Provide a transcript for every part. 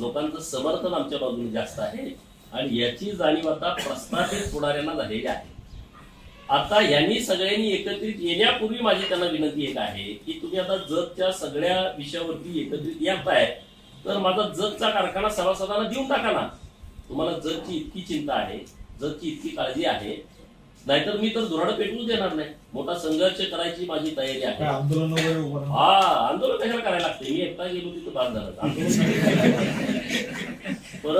लोकांचं समर्थन आमच्या बाजूने जास्त आहे आणि याची जाणीव आता प्रस्थापित पुढाऱ्यांना झालेली आहे. आता यांनी सगळ्यांनी एकत्रित येण्यापूर्वी माझी त्यांना विनंती एक आहे की तुम्ही आता जगच्या सगळ्या विषयावरती एकत्रित येत आहे तर माझा जगचा कारखाना सभासदांना देऊन टाका ना. तुम्हाला जगची इतकी चिंता आहे जगची इतकी काळजी आहे. नाहीतर मी तर धुराड पेटवूच देणार नाही. मोठा संघर्ष करायची माझी तयारी आहे. आंदोलन? हा आंदोलन कशाला करायला लागते? मी एकटा गेलो तिथं बाद झालं आंदोलन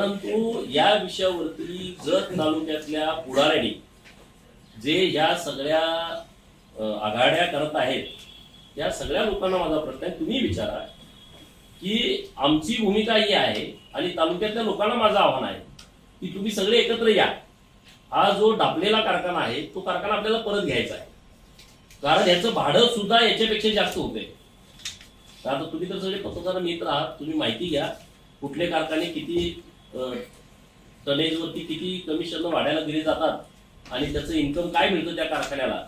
परंतु या विषयावरती जत तालुक्यातल्या पुढाऱ्यांनी जे या सगळ्या आघाड्या करत आहेत या सगळ्या लोकांना माझा प्रश्न आहे तुम्ही विचारा की आमची भूमिका ही आहे आणि तालुक्यातल्या लोकांना माझं आव्हान आहे की तुम्ही सगळे एकत्र या. हा जो डापलेला कारखाना आहे तो कारखाना आपल्याला परत घ्यायचा आहे. कारण याचं भाडं सुद्धा याच्यापेक्षा जास्त होते आता तुम्ही तर सगळे पत्रकार मित्र आहात तुम्ही माहिती घ्या कुठले कारखाने किती टनेजवरती किती कमिशन वाढायला दिले जातात आणि त्याचं इन्कम काय मिळतं त्या कारखान्याला?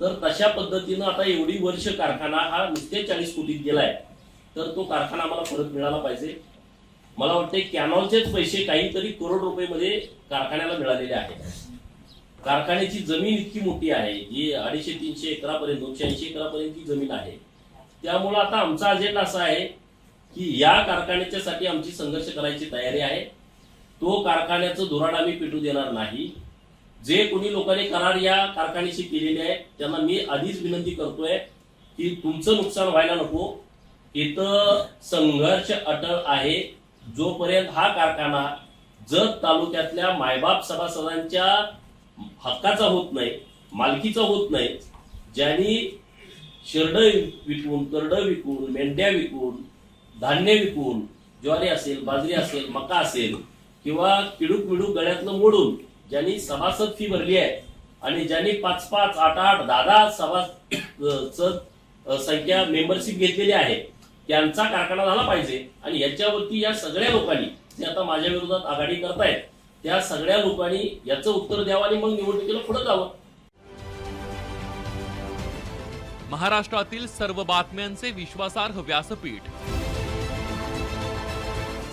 तर तशा पद्धतीनं आता एवढी वर्ष कारखाना हा नुसते चाळीस कोटीत गेलाय. तर तो कारखाना आम्हाला परत मिळाला पाहिजे. मला वाटते कॅनॉलचेच पैसे काहीतरी करोड रुपये कारखान्याला मिळालेले आहेत. कारखान्याची जमीन इतकी मोठी आहे. जी अडीचशे तीनशे एकरापर्यंत दोनशे ऐंशी एकरापर्यंत जमीन आहे. त्यामुळं आता आमचा अजेंडा असा आहे की या कारखान्याच्या साठी आमची संघर्ष करायची तयारी आहे. तो कारखान्याचं धोरण आम्ही पेटू देणार नाही. जे कोणी लोकांनी करार या कारखान्याशी केलेले आहे त्यांना मी आधीच विनंती करतोय की तुमचं नुकसान व्हायला नको. इथं संघर्ष अटळ आहे. जोपर्यंत हा कारखाना जत तालुक्यातल्या मायबाप सभासदांच्या हक्काचा होत नाही मालकीचा होत नाही ज्यांनी शिरड विकून करड विकून मेंढ्या विकून धान्य विकून ज्वारी असेल बाजरी असेल मका असेल किंवा किडूक मिडूक गळ्यातलं मोडून ज्यांनी सभासद फी भरली आहे आणि ज्यांनी पाच पाच आठ आठ दहा दहा सभासद संख्या मेंबरशिप घेतलेली आहे त्यांचा कारखाना झाला पाहिजे. आणि याच्यावरती या सगळ्या लोकांनी जे आता माझ्या विरोधात आघाडी करतायत त्या सगळ्या लोकांनी याचं उत्तर द्यावं आणि मग निवडणुकीला पुढे जावं. महाराष्ट्रातील सर्व बातम्यांचे विश्वासार्ह व्यासपीठ